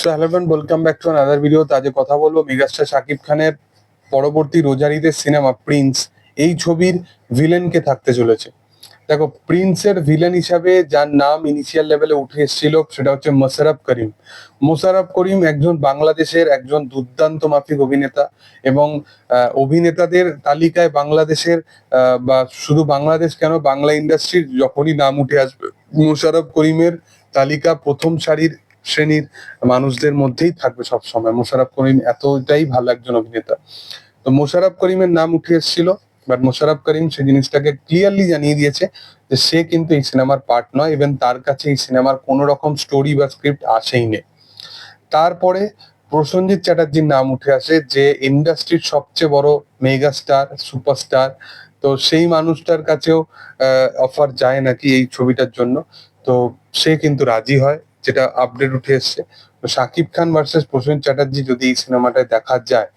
So hello friend welcome back to another video আজকে কথা বলব মেগাস্টার শাকিব খানের পরবর্তী রোজারিদের সিনেমা প্রিন্স। এই ছবির ভিলেনকে থাকতে চলেছে। দেখো, প্রিন্সের ভিলেন হিসাবে যার নাম ইনিশিয়াল লেভেলে উঠে এসেছিল, সেটা হচ্ছে মোশাররফ করিম। মোশাররফ করিম একজন বাংলাদেশের একজন দুর্দান্ত মাফিক অভিনেতা এবং অভিনেতাদের তালিকায় বাংলাদেশের বা শুধু বাংলাদেশ কেন, বাংলা ইন্ডাস্ট্রির যখনই নাম উঠে আসবে মোশারফ করিমের তালিকা প্রথম সারির শ্রেণির মানুষদের মধ্যেই থাকবে সব সময় মোশাররফ করিম এতটাই ভালো একজন অভিনেতা। তো মোশারফ করিমের নাম উঠে এসেছিল বাট মোশারফ করিম সেই জিনিসটাকে ক্লিয়ারলি জানিয়ে দিয়েছে যে সে কিন্তু এই সিনেমার পার্ট নয় ইভেন তার কাছে এই সিনেমার কোনো রকম স্টোরি বা স্ক্রিপ্ট আসেই নেই। তারপরে প্রসেনজিৎ চ্যাটার্জির নাম উঠে আসে যে ইন্ডাস্ট্রির সবচেয়ে বড় মেগা স্টার সুপারস্টার তো সেই মানুষটার কাছেও অফার যায় নাকি এই ছবিটার জন্য। তো সে কিন্তু রাজি হয়। যেটা আপডেট উঠে এসছে। তো শাকিব খান ভার্সেস প্রসেনজিৎ চ্যাটার্জি যদি এই সিনেমাটায় দেখা যায়,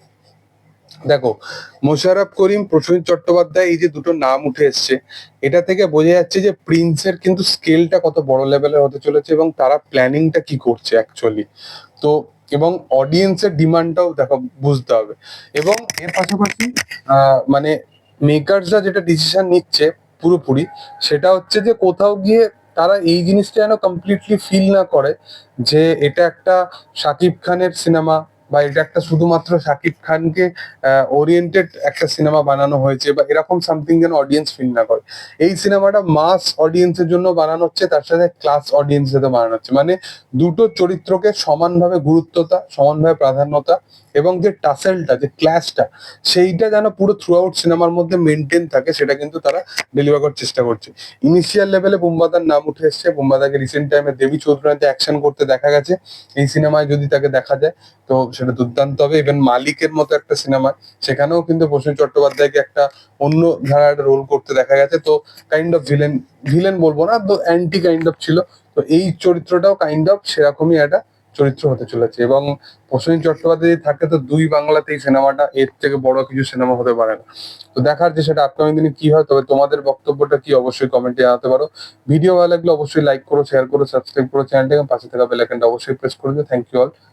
দেখো, মোশাররফ করিম প্রসেনজিৎ চট্টোপাধ্যায়, এই যে দুটো নাম উঠে এসছে, এটা থেকে বোঝা যাচ্ছে যে প্রিন্সের কিন্তু স্কেলটা কত বড় লেভেলের হতে চলেছে এবং তারা প্ল্যানিংটা কি করছে অ্যাকচুয়ালি তো, এবং অডিয়েন্সের ডিমান্ডটাও দেখো, বুঝতে হবে। এবং এর পাশাপাশি মানে মেকারসরা যেটা ডিসিশন নিচ্ছে পুরোপুরি, সেটা হচ্ছে যে কোথাও গিয়ে তারা এই জিনিসটা যেন কমপ্লিটলি ফিল না করে যে এটা একটা শাকিব খানের সিনেমা বা এটা একটা শুধুমাত্র শাকিব খানকে ওরিয়েন্টেড একটা সিনেমা বানানো হয়েছে বা এরকম সামথিং যেন অডিয়েন্স ফিল না করে। এই সিনেমাটা মাস অডিয়েন্সের জন্য বানানো হচ্ছে, তার সাথে ক্লাস অডিয়েন্স সাথে বানানো হচ্ছে। মানে দুটো চরিত্রকে সমানভাবে গুরুত্বতা, সমানভাবে প্রাধান্যতা এবং যে টাসেলটা যে ক্লাসটা সেইটা যেন পুরো থ্রু আউট সিনেমার মধ্যে মেনটেন থাকে, সেটা কিন্তু তারা ডেলিভার করার চেষ্টা করছে। ইনিশিয়াল লেভেলে বুম্বাদার নাম উঠে এসছে। বুম্বাদাকে রিসেন্ট টাইমে দেবী চৌধুরীতে অ্যাকশন করতে দেখা গেছে। এই সিনেমায় যদি তাকে দেখা যায়, তো সেটা দুর্দান্ত হবে। ইভেন মালিকের মতো একটা সিনেমা সেখানেও কিন্তু প্রসেন চট্টোপাধ্যায়কে একটা অন্য ধারার রোল করতে দেখা গেছে। তো কাইন্ড অফ ভিলেন ভিলেন বলব না, তো অ্যান্টি কাইন্ড অফ ছিল। তো এই চরিত্রটাও কাইন্ড অফ সেরকমই একটা চরিত্র হতে চলেছে। এবং প্রসেনজিৎ চট্টোপাধ্যায় থাকে তো দুই বাংলাতে এই সিনেমাটা এর থেকে বড় কিছু সিনেমা হতে পারে না। তো দেখার যে সেটা আপকামিং দিনে কি হয়, তবে তোমাদের বক্তব্যটা কি অবশ্যই কমেন্টে জানাতে পারো। ভিডিও ভালো লাগলে অবশ্যই লাইক করো শেয়ার করো সাবস্ক্রাইব করো চ্যানেলটাকে পাশে থাকা বেল আইকনটা অবশ্যই প্রেস করে দিও। Thank you all